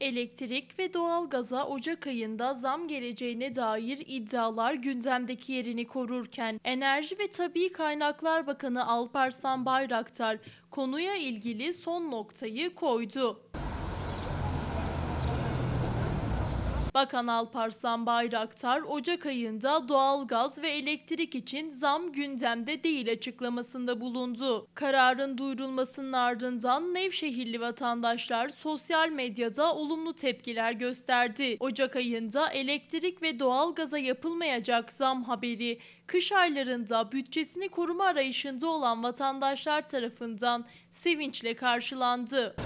Elektrik ve doğalgaza Ocak ayında zam geleceğine dair iddialar gündemdeki yerini korurken Enerji ve Tabii Kaynaklar Bakanı Alparslan Bayraktar konuya ilgili son noktayı koydu. Bakan Alparslan Bayraktar, Ocak ayında doğalgaz ve elektrik için zam gündemde değil açıklamasında bulundu. Kararın duyurulmasının ardından Nevşehirli vatandaşlar sosyal medyada olumlu tepkiler gösterdi. Ocak ayında elektrik ve doğalgaza yapılmayacak zam haberi, kış aylarında bütçesini koruma arayışında olan vatandaşlar tarafından sevinçle karşılandı.